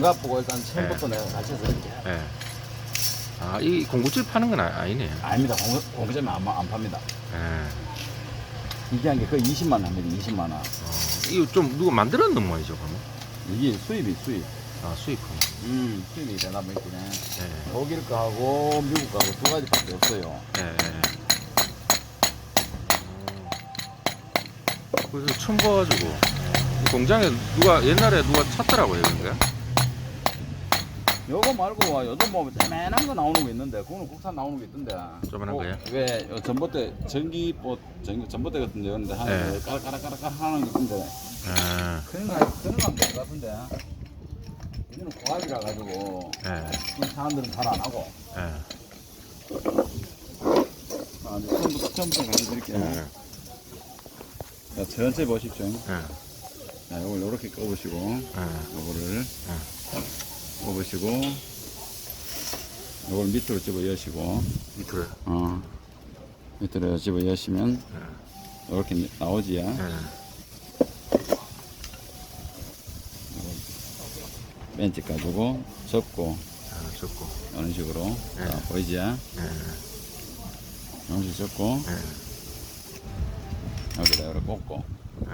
장갑 보고 일단 처음부터 내가 같이 해서 이렇게. 예. 아, 이 공구줄 파는 건 아, 아니네요. 아닙니다. 공- 공구점에 안, 안 팝니다. 예. 이게 한 게 거의 20만 원 합니다. 20만 원. 어, 이거 좀 누가 만들었는 모양이죠, 그러면? 이게 수입이 수입. 아, 수입품. 음, 수입이 되나 보이네. 예. 독일 거하고 미국 거하고 두 가지밖에 없어요. 예. 그래서 처음 봐가지고 이 공장에 누가 옛날에 누가 찾더라고요, 그런가? 요거 말고 와, 요즘 뭐 쬐맨한 거 나오는 거 있는데 그거는 국산 나오는 거 있던데. 조그만한 거요? 왜 요 전봇대 전기 뭐 전, 전봇대 같은 데 있는데 한 네. 까락까락까락 하는 거 있던데 예. 그런 거 그런 거 될것 같은데. 이거는 고압이라 가지고 예. 그런 사람들은 잘 안 하고. 예. 아, 이제 처음부터 처음부터 가르쳐드릴게요. 예. 자, 천천히 보십시오. 예. 자, 요걸 요렇게 꺼보시고, 예. 요거를 꺼보시고, 요걸 밑으로 집어 여시고, 밑으로. 어, 밑으로 집어 여시면, 요렇게 나오지야. 예. 벤치 가지고, 접고, 아, 좋고. 이런 식으로. 네. 자, 보이지야? 예. 이런 식으로 접고, 예. 여기다 요렇게 꽂고, 예.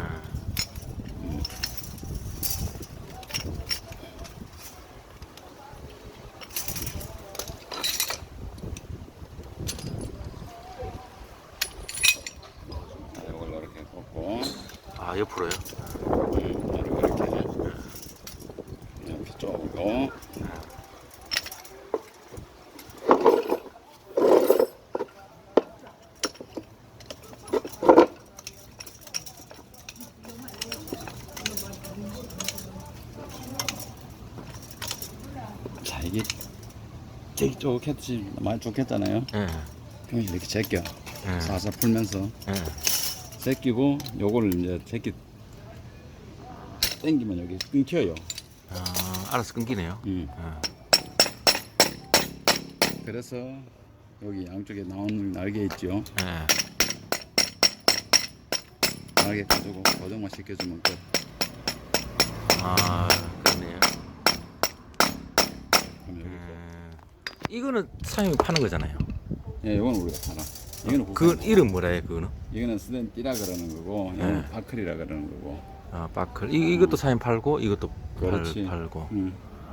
자, 요걸 이렇게 꽂고, 아, 옆으로요? 음, 이렇게, 이렇게. 이렇게 쪼고, 자 이게 되게 좋겠지 많이 좋겠잖아요 예. 그럼 이렇게 제껴 예. 살살 풀면서 예. 제끼고 요거를 이제 제끼 당기면 여기 끊겨요 아, 알아서 끊기네요. 음. 예. 그래서 여기 양쪽에 나오는 날개 있죠 예. 날개 가지고 고정만 시켜주면 끝 아, 그렇네요. 그럼 여기 음. 이거는 사장님이 파는 거잖아요. 예, 요거는 우리가 팔아 이거는 그 국산. 이름 뭐라 해요, 그거는? 이거는 스덴띠라 그러는 거고 이거는 네. 바클이라 그러는 거고 아, 바클. 이, 이것도 사장님 팔고, 이것도 팔, 그렇지. 팔고. 음.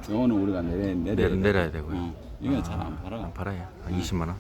요거는 우리가 내려 내려 내려, 내려야 되고요. 어, 이거는 잘안 팔아 안 팔아요. 한 20만 원.